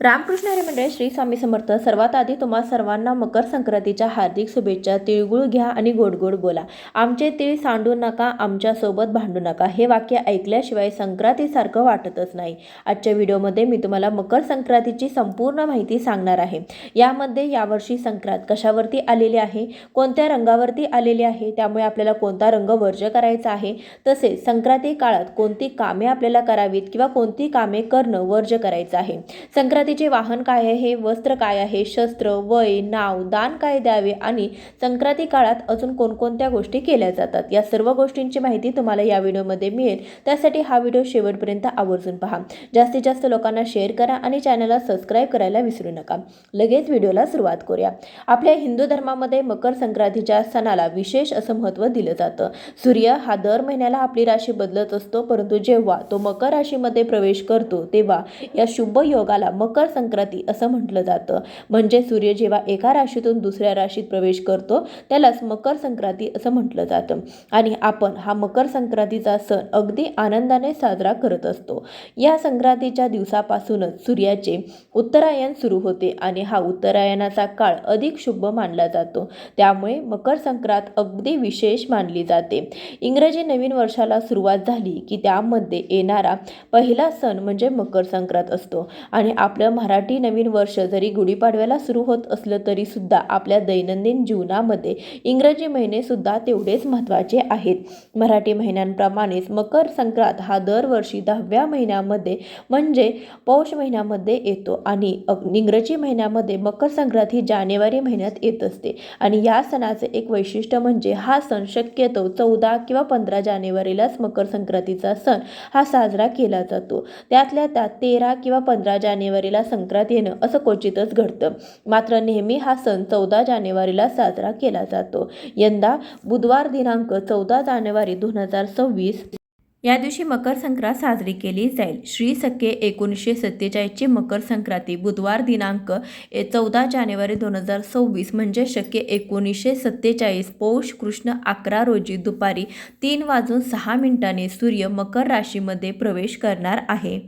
रामकृष्ण हरी मंडळ श्री स्वामी समर्थ. सर्वात आधी तुम्हा सर्वांना मकर संक्रांतीच्या हार्दिक शुभेच्छा. तिळगुळ घ्या आणि गोड गोड बोला. आमचे तिळ सांडू नका आमच्यासोबत भांडू नका. हे वाक्य ऐकल्याशिवाय संक्रांतीसारखं वाटतच नाही. आजच्या व्हिडिओमध्ये मी तुम्हाला मकर संक्रांतीची संपूर्ण माहिती सांगणार आहे. यामध्ये यावर्षी संक्रांत कशावरती आलेली आहे कोणत्या रंगावरती आलेली आहे त्यामुळे आपल्याला कोणता रंग वर्ज करायचा आहे तसेच संक्रांती काळात कोणती कामे आपल्याला करावीत किंवा कोणती कामे करणं वर्ज करायचं आहे. संक्रांतीचे वाहन काय आहे? वस्त्र काय आहे? शस्त्र वय नाव दान काय द्यावे? आणि संक्रांती काळात अजून कोणकोणत्या गोष्टी केल्या जातात? या सर्व गोष्टींची माहिती तुम्हाला या व्हिडिओमध्ये मिळेल. त्यासाठी हा व्हिडिओ शेवटपर्यंत आवर्जून पहा. जास्तीत जास्त लोकांना शेअर करा आणि चॅनलला सबस्क्राईब करायला विसरू नका. लगेच व्हिडिओला सुरुवात करूया. आपल्या हिंदू धर्मामध्ये मकर संक्रांतीच्या सणाला विशेष असं महत्त्व दिलं जातं. सूर्य हा दर महिन्याला आपली राशी बदलत असतो परंतु जेव्हा तो मकर राशीमध्ये प्रवेश करतो तेव्हा या शुभ योगाला मकर मकर संक्रांती असं म्हटलं जातं. म्हणजे सूर्य जेव्हा एका राशीतून दुसऱ्या राशीत प्रवेश करतो त्यालाच मकर संक्रांती असं म्हटलं जातं. आणि आपण हा मकर संक्रांतीचा सण अगदी आनंदाने साजरा करत असतो. या संक्रांतीच्या दिवसापासूनच सूर्याचे उत्तरायण सुरू होते आणि हा उत्तरायणाचा काळ अधिक शुभ मानला जातो. त्यामुळे मकर संक्रांत अगदी विशेष मानली जाते. इंग्रजी नवीन वर्षाला सुरुवात झाली की त्यामध्ये येणारा पहिला सण म्हणजे मकर संक्रांत असतो. आणि आपलं मराठी नवीन वर्ष जरी गुढीपाडव्याला सुरू होत असलं तरी सुद्धा आपल्या दैनंदिन जीवनामध्ये इंग्रजी महिने सुद्धा तेवढेच महत्त्वाचे आहेत. मराठी महिन्यांप्रमाणेच मकर संक्रांत हा दरवर्षी दहाव्या महिन्यामध्ये म्हणजे पौष महिन्यामध्ये येतो आणि अग- इंग्रजी महिन्यामध्ये मकर संक्रांत ही जानेवारी महिन्यात येत असते. आणि या सणाचे एक वैशिष्ट्य म्हणजे हा सण शक्यतो चौदा किंवा पंधरा जानेवारीलाच मकर संक्रांतीचा सण हा साजरा केला जातो. त्यातल्या त्यात तेरा किंवा पंधरा जानेवारीला संक्रांत येणं असं क्वचितच घडतं. मात्र नेहमी हा सण चौदा जानेवारीला साजरा केला जातो. यंदा बुधवार दिनांक चौदा जानेवारी दोन हजार सव्वीस या दिवशी मकर संक्रांत साजरी केली जाईल. श्री सख्खे एकोणीसशे सत्तेचाळीसची मकर संक्रांती बुधवार दिनांक ए चौदा जानेवारी दोन हजार सव्वीस म्हणजे शक्य एकोणीसशे सत्तेचाळीस पौष कृष्ण अकरा रोजी दुपारी तीन वाजून सहा मिनिटांनी सूर्य मकर राशीमध्ये प्रवेश करणार आहे.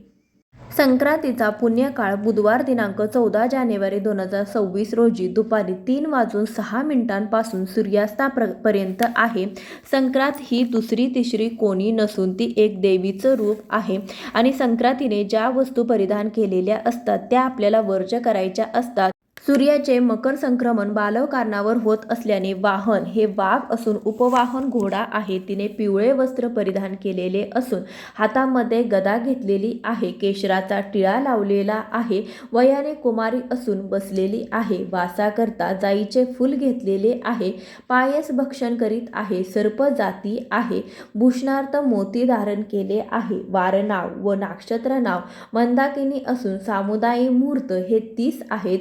संक्रांतीचा पुण्यकाळ बुधवार दिनांक चौदा जानेवारी दोन हजार सव्वीस रोजी दुपारी तीन वाजून सहा मिनिटांपासून सूर्यास्तापर्यंत आहे. संक्रांत ही दुसरी तिसरी कोणी नसून ती एक देवीचं रूप आहे. आणि संक्रांतीने ज्या वस्तू परिधान केलेल्या असतात त्या आपल्याला वर्ज करायच्या असतात. सूर्याचे मकर संक्रमण बालवकारणावर होत असल्याने वाहन हे वाघ असून उपवाहन घोडा आहे. तिने पिवळे वस्त्र परिधान केलेले असून हातामध्ये गदा घेतलेली आहे. केशराचा टिळा लावलेला आहे. वयाने कुमारी असून बसलेली आहे. वासाकरता जाईचे फूल घेतलेले आहे. पायस भक्षण करीत आहे. सर्प जाती आहे. भूषणार्थ मोती धारण केले आहे. वारनाव व नाक्षत्र नाव मंदाकिनी असून सामुदायी मुहूर्त हे तीस आहेत.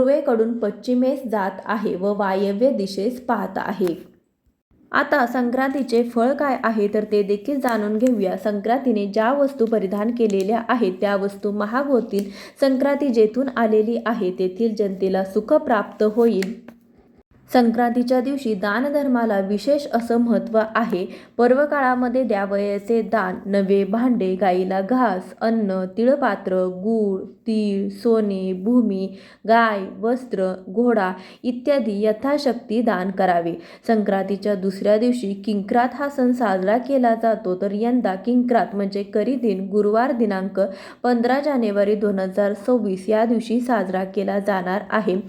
पूर्वेकडून पश्चिमेस जात आहे व वायव्य दिशेस पाहत आहे. आता संक्रांतीचे फळ काय आहे तर ते देखील जाणून घेऊया. संक्रांतीने ज्या वस्तू परिधान केलेल्या आहेत त्या वस्तू महाग होतील संक्रांती जेथून आलेली आहे तेथील जनतेला सुख प्राप्त होईल. संक्रांतीच्या दिवशी दानधर्माला विशेष असं महत्त्व आहे. पर्वकाळामध्ये द्यावयाचे दान नवे भांडे गाईला घास अन्न तिळपात्र गूळ तीळ सोने भूमी गाय वस्त्र घोडा इत्यादी यथाशक्ती दान करावे. संक्रांतीच्या दुसऱ्या दिवशी किंक्रात हा सण साजरा केला जातो. तर यंदा किंक्रात म्हणजे करी दिन गुरुवार दिनांक पंधरा जानेवारी दोन हजार सव्वीस या दिवशी साजरा केला जाणार आहे.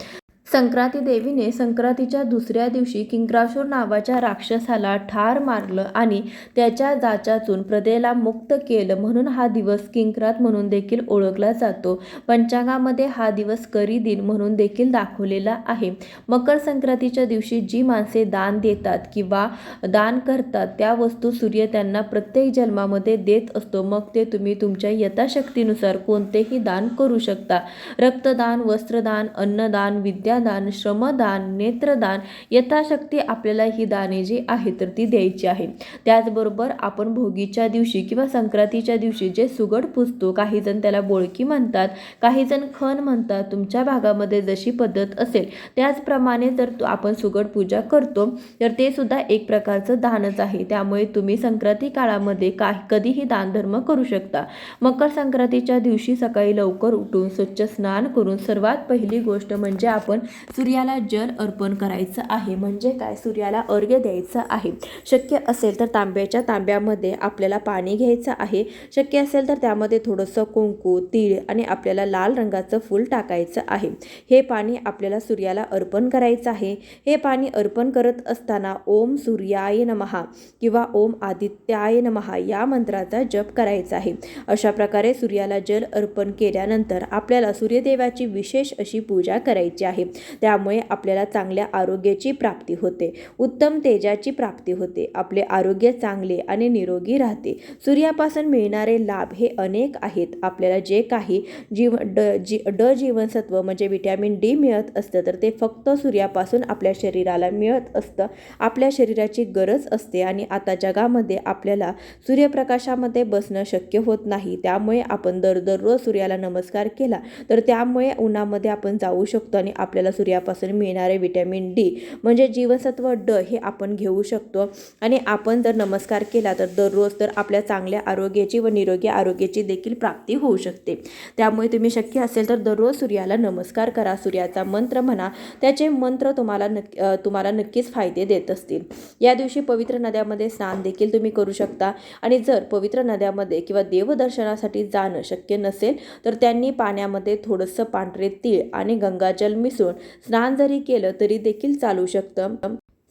संक्रांती देवीने संक्रांतीच्या दुसऱ्या दिवशी किंक्राशूर नावाच्या राक्षसाला ठार मारलं आणि त्याच्या जाचातून प्रदेला मुक्त केलं म्हणून हा दिवस किंक्रात म्हणून देखील ओळखला जातो. पंचांगामध्ये हा दिवस करी दिन म्हणून देखील दाखवलेला आहे. मकर संक्रांतीच्या दिवशी जी माणसे दान देतात किंवा दान करतात त्या वस्तू सूर्य त्यांना प्रत्येक जन्मामध्ये देत असतो. मग ते तुम्ही तुमच्या यथाशक्तीनुसार कोणतेही दान करू शकता. रक्तदान वस्त्रदान अन्नदान विद्या कन्यादान श्रमदान नेत्रदान यथाशक्ती आपल्याला ही दाने जी आहे तर ती द्यायची आहे. त्याचबरोबर आपण भोगीच्या दिवशी किंवा संक्रांतीच्या दिवशी जे सुगड पुजतो काही जण त्याला बोळकी म्हणतात काही जण खण म्हणतात तुमच्या भागामध्ये जशी पद्धत असेल त्याचप्रमाणे जर आपण सुगड पूजा करतो तर ते सुद्धा एक प्रकारचं दानच आहे. त्यामुळे तुम्ही संक्रांती काळामध्ये काही कधीही दानधर्म करू शकता. मकर संक्रांतीच्या दिवशी सकाळी लवकर उठून स्वच्छ स्नान करून सर्वात पहिली गोष्ट म्हणजे आपण सूर्याला जल अर्पण करायचं आहे. म्हणजे काय? सूर्याला अर्घ्य द्यायचं आहे. शक्य असेल तर तांब्याच्या तांब्यामध्ये आपल्याला पाणी घ्यायचं आहे. शक्य असेल तर त्यामध्ये थोडंसं कुंकू तीळ आणि आपल्याला लाल रंगाचं फूल टाकायचं आहे. हे पाणी आपल्याला सूर्याला अर्पण करायचं आहे. हे पाणी अर्पण करत असताना ओम सूर्याय नमहा किंवा ओम आदित्याय नमहा या मंत्राचा जप करायचा आहे. अशा प्रकारे सूर्याला जल अर्पण केल्यानंतर आपल्याला सूर्यदेवाची विशेष अशी पूजा करायची आहे. त्यामुळे आपल्याला चांगल्या आरोग्याची प्राप्ती होते. उत्तम तेजाची प्राप्ती होते. आपले आरोग्य चांगले आणि निरोगी राहते. सूर्यापासून मिळणारे लाभ हे अनेक आहेत. आपल्याला जे काही जीव ड जी ड जीवनसत्व म्हणजे विटॅमिन डी मिळत असतं तर ते फक्त सूर्यापासून आपल्या शरीराला मिळत असतं. आपल्या शरीराची गरज असते आणि आता जगामध्ये आपल्याला सूर्यप्रकाशामध्ये बसणं शक्य होत नाही. त्यामुळे आपण दर दररोज सूर्याला नमस्कार केला तर त्यामुळे उन्हामध्ये आपण जाऊ शकतो आणि आपल्याला सूर्यापासून मिळणारे विटॅमिन डी म्हणजे जीवनसत्व ड हे आपण घेऊ शकतो. आणि आपण जर नमस्कार केला तर दररोज तर आपल्या चांगल्या आरोग्याची व निरोगी आरोग्याची देखील प्राप्ती होऊ शकते. त्यामुळे तुम्ही शक्य असेल तर दररोज सूर्याला नमस्कार करा. सूर्याचा मंत्र म्हणा त्याचे मंत्र तुम्हाला नक्की तुम्हाला नक्कीच फायदे देत असतील. या दिवशी पवित्र नद्यामध्ये स्नान देखील तुम्ही करू शकता. आणि जर पवित्र नद्यामध्ये किंवा देवदर्शनासाठी जाणं शक्य नसेल तर त्यांनी पाण्यामध्ये थोडंसं पांढरे तीळ आणि गंगाजल मिसळून स्नान जरी केलं तरी देखील चालू शकतं.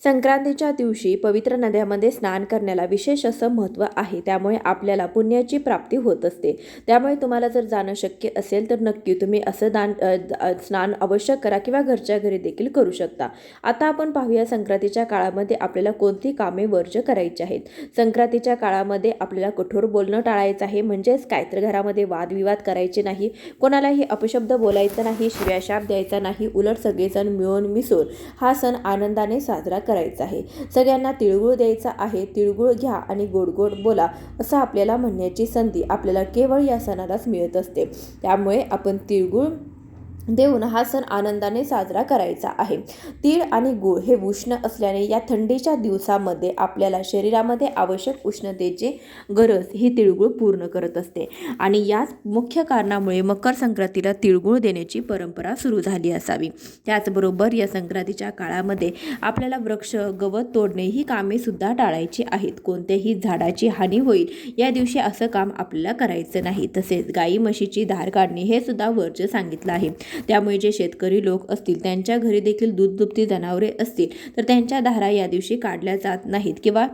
संक्रांतीच्या दिवशी पवित्र नद्यामध्ये स्नान करण्याला विशेष असं महत्त्व आहे. त्यामुळे आपल्याला पुण्याची प्राप्ती होत असते. त्यामुळे तुम्हाला जर जाणं शक्य असेल तर नक्की तुम्ही असं दान द- स्नान अवश्य करा किंवा घरच्या घरी देखील करू शकता. आता आपण पाहूया संक्रांतीच्या काळामध्ये आपल्याला कोणती कामे वर्ज करायची आहेत. संक्रांतीच्या काळामध्ये आपल्याला कठोर बोलणं टाळायचं आहे. म्हणजेच काय तर घरामध्ये वादविवाद करायचे नाही. कोणालाही अपशब्द बोलायचा नाही. शिव्याशाप द्यायचा नाही. उलट सगळेजण मिळून मिसळून हा सण आनंदाने साजरा करायचा आहे. सगळ्यांना तिळगुळ द्यायचा आहे तिळगुळ घ्या आणि गोड गोड बोला असं आपल्याला म्हणण्याची संधी आपल्याला केवळ या सणालाच मिळत असते. त्यामुळे आपण तिळगुळ देऊन हा सण आनंदाने साजरा करायचा आहे. तीळ आणि गूळ हे उष्ण असल्याने या थंडीच्या दिवसामध्ये आपल्याला शरीरामध्ये आवश्यक उष्णतेची गरज ही तिळगुळ पूर्ण करत असते. आणि याच मुख्य कारणामुळे मकर संक्रांतीला तिळगुळ देण्याची परंपरा सुरू झाली असावी. त्याचबरोबर या संक्रांतीच्या काळामध्ये आपल्याला वृक्ष गवत तोडणे ही कामे सुद्धा टाळायची आहेत. कोणत्याही झाडाची हानी होईल या दिवशी असं काम आपल्याला करायचं नाही. तसेच गाई म्हशीची धार काढणे हे सुद्धा वर्ज सांगितलं आहे. त्यामुळे जे शेतकरी लोक असतील त्यांच्या घरी देखील दूध दुभती जनावरे असतील तर त्यांच्या धारा या दिवशी काढल्या जात नाहीत किंवा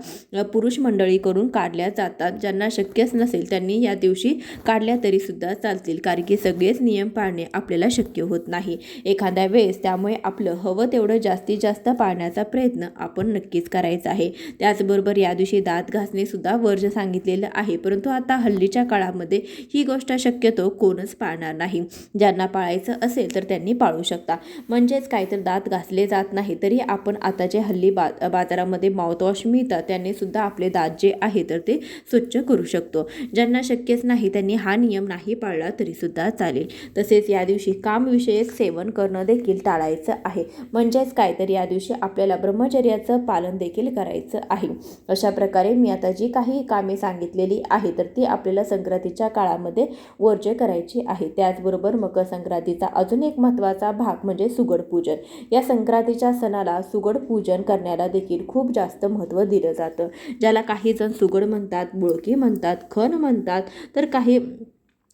पुरुष मंडळी करून काढल्या जातात. ज्यांना शक्यच नसेल त्यांनी या दिवशी काढल्या तरी सुद्धा चालतील कारण की सगळेच नियम पाळणे आपल्याला शक्य होत नाही. एखाद्या वेळेस त्यामुळे आपलं हवं तेवढं जास्तीत जास्त पाळण्याचा प्रयत्न आपण नक्कीच करायचा आहे. त्याचबरोबर या दिवशी दात घासणे सुद्धा वर्ज सांगितलेलं आहे परंतु आता हल्लीच्या काळामध्ये ही गोष्ट शक्यतो कोणच पाळणार नाही. ज्यांना पाळायचं असेल तर त्यांनी पाळू शकता. म्हणजेच काय तर दात घासले जात नाही तरी आपण आता जे हल्ली बा बाजारामध्ये माउथवॉश मिळतात त्यांनी सुद्धा आपले दात जे आहे तर ते स्वच्छ करू शकतो. ज्यांना शक्यच नाही त्यांनी हा नियम नाही पाळला तरीसुद्धा चालेल. तसेच या दिवशी कामविषयक सेवन करणं देखील टाळायचं आहे. म्हणजेच काय तर या दिवशी आपल्याला ब्रह्मचर्याचं पालन देखील करायचं आहे. अशा प्रकारे मी आता जी काही कामे सांगितलेली आहे तर ती आपल्याला संक्रांतीच्या काळामध्ये वर्ज्य करायची आहे. त्याचबरोबर मकर संक्रांतीचा अजून एक महत्त्वाचा भाग म्हणजे सुगड पूजन. या संक्रांतीच्या सणाला सुगड पूजन करण्याला देखील खूप जास्त महत्त्व दिलं जातं. ज्याला काही जण सुगड म्हणतात बुळकी म्हणतात खण म्हणतात तर काही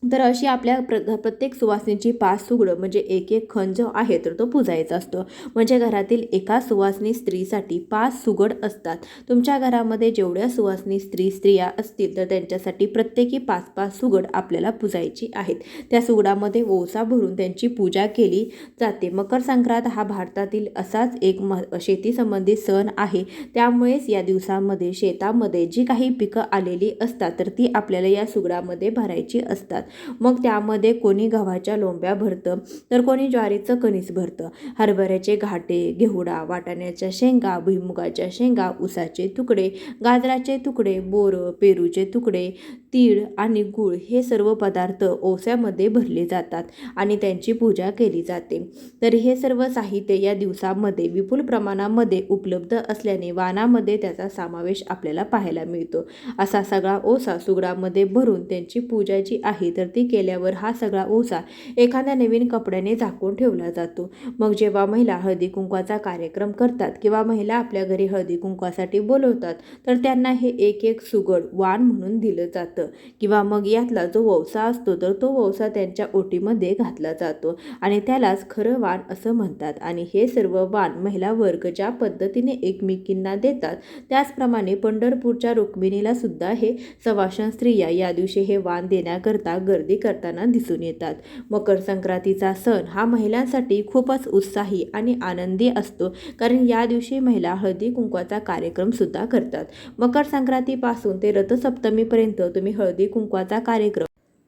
तर अशी आपल्या प्र प्रत्येक सुवासिनीची पाच सुगडं म्हणजे एक एक खण जो आहे तर तो पुजायचा असतो. म्हणजे घरातील एका सुवासिनी स्त्रीसाठी पाच सुगड असतात. तुमच्या घरामध्ये जेवढ्या सुवासिनी स्त्री स्त्रिया असतील तर त्यांच्यासाठी प्रत्येकी पाच पाच सुगड आपल्याला पुजायची आहेत. त्या सुगडामध्ये ओसा भरून त्यांची पूजा केली जाते. मकर संक्रांत हा भारतातील असाच एक म शेती संबंधित सण आहे. त्यामुळेच या दिवसामध्ये शेतामध्ये जी काही पिकं आलेली असतात तर ती आपल्याला या सुगडामध्ये भरायची असतात. मग त्यामध्ये कोणी गव्हाच्या लोंब्या भरतं तर कोणी ज्वारीचं कणीस भरतं. हरभऱ्याचे घाटे घेवडा वाटाण्याच्या शेंगा भुईमुगाच्या शेंगा उसाचे तुकडे गाजराचे तुकडे बोरं पेरूचे तुकडे तीळ आणि गूळ हे सर्व पदार्थ ओस्यामध्ये भरले जातात आणि त्यांची पूजा केली जाते. तर हे सर्व साहित्य या दिवसामध्ये विपुल प्रमाणामध्ये उपलब्ध असल्याने वानामध्ये त्याचा समावेश आपल्याला पाहायला मिळतो. असा सगळा ओसा सुगडामध्ये भरून त्यांची पूजा जी आहे तर ती केल्यावर हा सगळा ओसा एखाद्या नवीन कपड्याने झाकून ठेवला जातो. मग जेव्हा महिला हळदी कुंकवाचा कार्यक्रम करतात किंवा महिला आपल्या घरी हळदी कुंकवासाठी बोलवतात तर त्यांना हे एक एक सुगड वाण म्हणून दिलं जातं. किंवा मग यातला जो वौसा असतो तर तो वौसा त्यांच्या ओटीमध्ये घातला जातो आणि त्यालाच खरं वाण असं म्हणतात. आणि हे सर्व वाण महिला वर्ग ज्या पद्धतीने एकमेकींना देतात त्याचप्रमाणे पंढरपूरच्या रुक्मिणीला सुद्धा हे सवाशन स्त्रिया या दिवशी हे वाण देण्याकरता गर्दी करताना दिसून येतात. मकर संक्रांतीचा सण हा महिलांसाठी खूपच उत्साही आणि आनंदी असतो कारण या दिवशी महिला हळदी कुंकवाचा कार्यक्रमसुद्धा करतात. मकर संक्रांतीपासून ते रथसप्तमीपर्यंत तुम्ही हळदी कुंकवाचा कार्यक्रम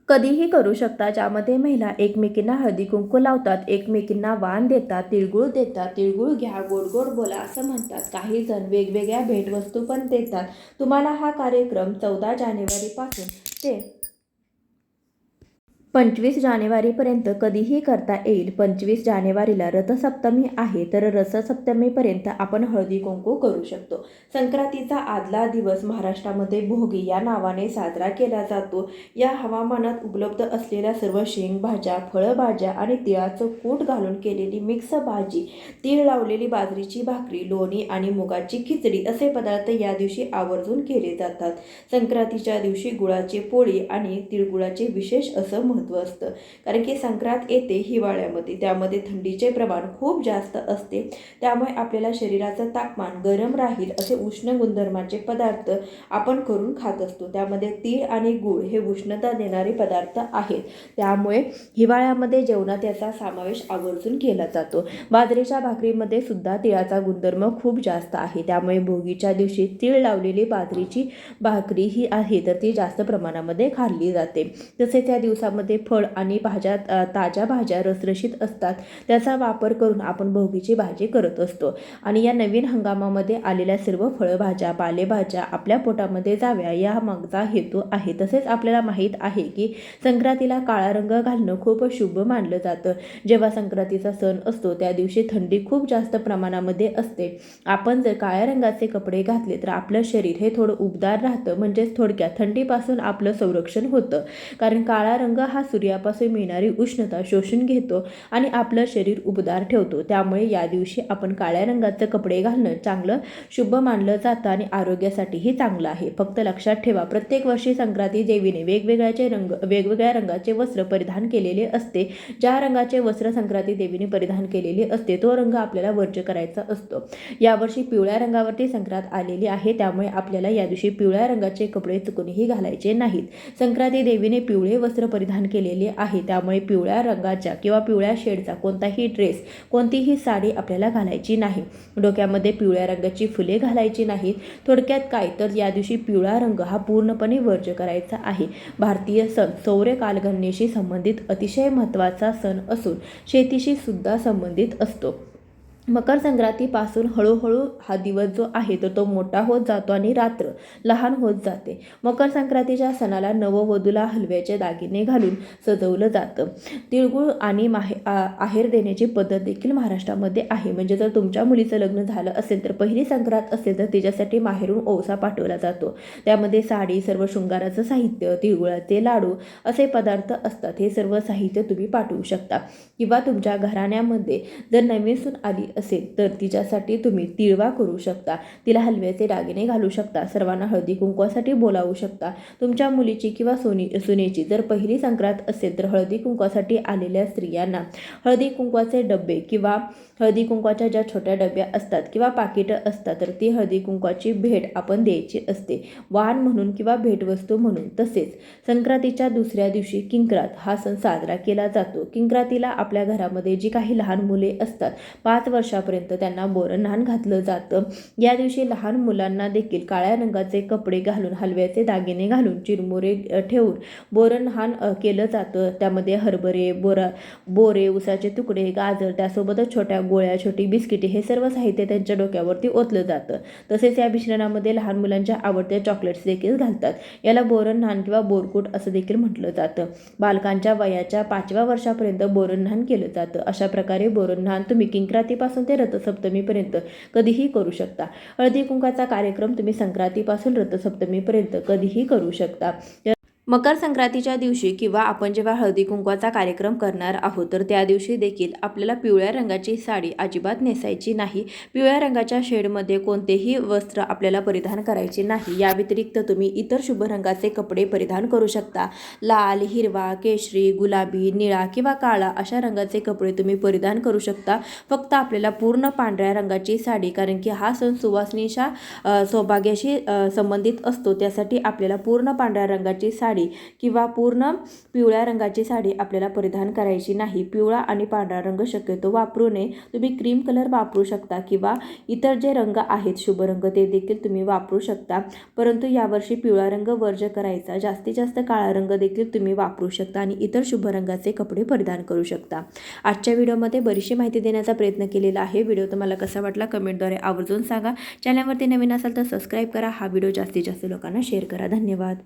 कधीही करू शकता ज्यामध्ये महिला एकमेकींना हळदी कुंकू लावतात एकमेकींना वाण देतात तिळगुळ देतात तिळगुळ घ्या गोड गोड बोला असं म्हणतात. काही जण वेगवेगळ्या भेटवस्तू पण देतात. तुम्हाला हा कार्यक्रम चौदा जानेवारीपासून ते पंचवीस जानेवारीपर्यंत कधीही करता येईल. पंचवीस जानेवारीला रथसप्तमी आहे तर रथसप्तमीपर्यंत आपण हळदी कुंकू करू शकतो. संक्रांतीचा आदला दिवस महाराष्ट्रामध्ये भोगी या नावाने साजरा केला जातो. या हवामानात उपलब्ध असलेल्या सर्व शेंगभाज्या फळभाज्या आणि तिळाचं कूट घालून केलेली मिक्स भाजी तीळ लावलेली बाजरीची भाकरी लोणी आणि मुगाची खिचडी असे पदार्थ या दिवशी आवर्जून केले जातात. संक्रांतीच्या दिवशी गुळाची पोळी आणि तिळगुळाचे विशेष असं महत्त्व महत्त्व असतं. कारण की संक्रांत येते हिवाळ्यामध्ये. त्यामध्ये थंडीचे प्रमाण खूप जास्त असते. त्यामुळे आपल्याला शरीराचं तापमान गरम राहील असे उष्ण गुणधर्माचे पदार्थ आपण करून खात असतो. त्यामध्ये तीळ आणि गूळ हे उष्णता देणारे पदार्थ आहेत. त्यामुळे हिवाळ्यामध्ये जेवणात याचा समावेश आवर्जून केला जातो. बाजरीच्या भाकरीमध्ये सुद्धा तिळाचा गुणधर्म खूप जास्त आहे. त्यामुळे भोगीच्या दिवशी तीळ लावलेली बाजरीची भाकरी ही आहे तर ती जास्त प्रमाणामध्ये खाल्ली जाते. तसेच त्या दिवसामध्ये फळ आणि भाज्या ताज्या भाज्या रसरशीत असतात. त्याचा वापर करून आपण भोगीची भाजी करत असतो. आणि या नवीन हंगामामध्ये आलेल्या सर्व फळभाज्या पालेभाज्या आपल्या पोटामध्ये जाव्या या मागचा हेतू आहे. तसेच आपल्याला माहीत आहे की संक्रांतीला काळा रंग घालणं खूप शुभ मानलं जातं. जेव्हा संक्रांतीचा सण असतो त्या दिवशी थंडी खूप जास्त प्रमाणामध्ये असते. आपण जर काळ्या रंगाचे कपडे घातले तर आपलं शरीर हे थोडं उबदार राहतं. म्हणजेच थोडक्यात थंडीपासून आपलं संरक्षण होतं. कारण काळा रंग हा सूर्यापासून मिळणारी उष्णता शोषून घेतो आणि आपलं शरीर उबदार ठेवतो. त्यामुळे या दिवशी आपण काळ्या रंगाचं कपडे घालणं चांगलं शुभ मानलं जातं आणि आरोग्यासाठीही चांगलं आहे. फक्त लक्षात ठेवा प्रत्येक वर्षी संक्रांती देवीने वेगवेगळ्याचे रंग वेगवेगळ्या रंगाचे वस्त्र परिधान केलेले असते. ज्या रंगाचे वस्त्र संक्रांती देवीने परिधान केलेले असते तो रंग आपल्याला वर्ज करायचा असतो. यावर्षी पिवळ्या रंगावरती संक्रांत आलेली आहे त्यामुळे आपल्याला या दिवशी पिवळ्या रंगाचे कपडे चुकूनही घालायचे नाहीत. संक्रांती देवीने पिवळे वस्त्र परिधान केलेले आहे. त्यामुळे पिवळ्या रंगाच्या किंवा पिवळ्या शेडचा कोणताही ड्रेस कोणतीही साडी आपल्याला घालायची नाही. डोक्यामध्ये पिवळ्या रंगाची फुले घालायची नाहीत. थोडक्यात काय? तर या दिवशी पिवळा रंग हा पूर्णपणे वर्ज करायचा आहे. भारतीय सण सौर्य कालगणनेशी संबंधित अतिशय महत्त्वाचा सण असून शेतीशी सुद्धा संबंधित असतो. मकर संक्रांतीपासून हळूहळू हा दिवस जो आहे तर तो मोठा होत जातो आणि रात्र लहान होत जाते. मकर संक्रांतीच्या सणाला नववधूला हलव्याचे दागिने घालून सजवलं जातं. तिळगुळ आणि माहे आहेर देण्याची पद्धत देखील महाराष्ट्रामध्ये आहे. म्हणजे जर तुमच्या मुलीचं लग्न झालं असेल तर पहिली संक्रांत असेल तर तिच्यासाठी माहेरून ओसा पाठवला जातो. त्यामध्ये साडी सर्व शृंगाराचं साहित्य तिळगुळाचे लाडू असे पदार्थ असतात. हे सर्व साहित्य तुम्ही पाठवू शकता. किंवा तुमच्या घराण्यामध्ये जर नवीन सून आली असेल तर तिच्यासाठी तुम्ही तिळवा करू शकता. तिला हलव्याचे दागिने घालू शकता. सर्वांना हळदी कुंकवासाठी बोलावू शकता. तुमच्या मुलीची किंवा सोनी सुनेची जर पहिली संक्रांत असेल तर हळदी कुंकवासाठी आलेल्या स्त्रियांना हळदी कुंकवाचे डबे किंवा हळदी कुंकवाच्या ज्या छोट्या डब्या असतात किंवा पाकिटं असतात तर ती हळदी कुंकवाची भेट आपण द्यायची असते. वाण म्हणून किंवा भेटवस्तू म्हणून तसेच. संक्रांतीच्या दुसऱ्या दिवशी किंक्रात हा सण साजरा केला जातो. किंक्रातीला आपल्या घरामध्ये जी काही लहान मुले असतात पाच वर्ष वर्षापर्यंत त्यांना बोरन्हाण घातलं जातं. या दिवशी लहान मुलांना देखील काळ्या रंगाचे कपडे घालून हलव्याचे दागिने घालून चिरमुरे ठेवून बोरन्हाण अ, केलं जातं. त्यामध्ये हरभरे बोरा बोरे उसाचे तुकडे गाजर त्यासोबतच छोट्या गोळ्या छोटी बिस्किटे हे सर्व साहित्य त्यांच्या डोक्यावरती ओतलं जातं. तसेच या मिश्रणामध्ये लहान मुलांच्या आवडत्या चॉकलेट्स देखील घालतात. याला बोरन्हाण किंवा बोरकूट असं देखील म्हटलं जातं. बालकांच्या वयाच्या पाचव्या वर्षापर्यंत बोरन्हाण केलं जातं. अशा प्रकारे बोरन्हाण तुम्ही किंक्रातीपासून ते रथसप्तमीपर्यंत कधीही करू शकता. हळदी कुंकाचा कार्यक्रम तुम्ही संक्रांतीपासून रथसप्तमीपर्यंत कधीही करू शकता. मकर संक्रांतीच्या दिवशी किंवा आपण जेव्हा हळदी कुंकवाचा कार्यक्रम करणार आहोत तर त्या दिवशी देखील आपल्याला पिवळ्या रंगाची साडी अजिबात नेसायची नाही. पिवळ्या रंगाच्या शेडमध्ये कोणतेही वस्त्र आपल्याला परिधान करायचे नाही. या व्यतिरिक्त तुम्ही इतर शुभ रंगाचे कपडे परिधान करू शकता. लाल हिरवा केशरी गुलाबी निळा किंवा काळा अशा रंगाचे कपडे तुम्ही परिधान करू शकता. फक्त आपल्याला पूर्ण पांढऱ्या रंगाची साडी कारण की हा सण सुवासनीच्या सौभाग्याशी संबंधित असतो. त्यासाठी आपल्याला पूर्ण पांढऱ्या रंगाची साडी साडी किंवा पूर्ण पिवळ्या रंगाची साडी आपल्याला परिधान करायची नाही. पिवळा आणि पांढरा रंग शक्यतो वापरू नये. तुम्ही क्रीम कलर वापरू शकता किंवा इतर जे रंग आहेत शुभ रंग ते देखील तुम्ही वापरू शकता. परंतु यावर्षी पिवळा रंग वर्ज करायचा. जास्तीत जास्त काळा रंग देखील तुम्ही वापरू शकता आणि इतर शुभ रंगाचे कपडे परिधान करू शकता. आजच्या व्हिडिओमध्ये बरीचशी माहिती देण्याचा प्रयत्न केलेला आहे. व्हिडिओ तुम्हाला कसा वाटला कमेंटद्वारे आवर्जून सांगा. चॅनलवरती नवीन असाल तर सबस्क्राईब करा. हा व्हिडिओ जास्तीत जास्त लोकांना शेअर करा. धन्यवाद.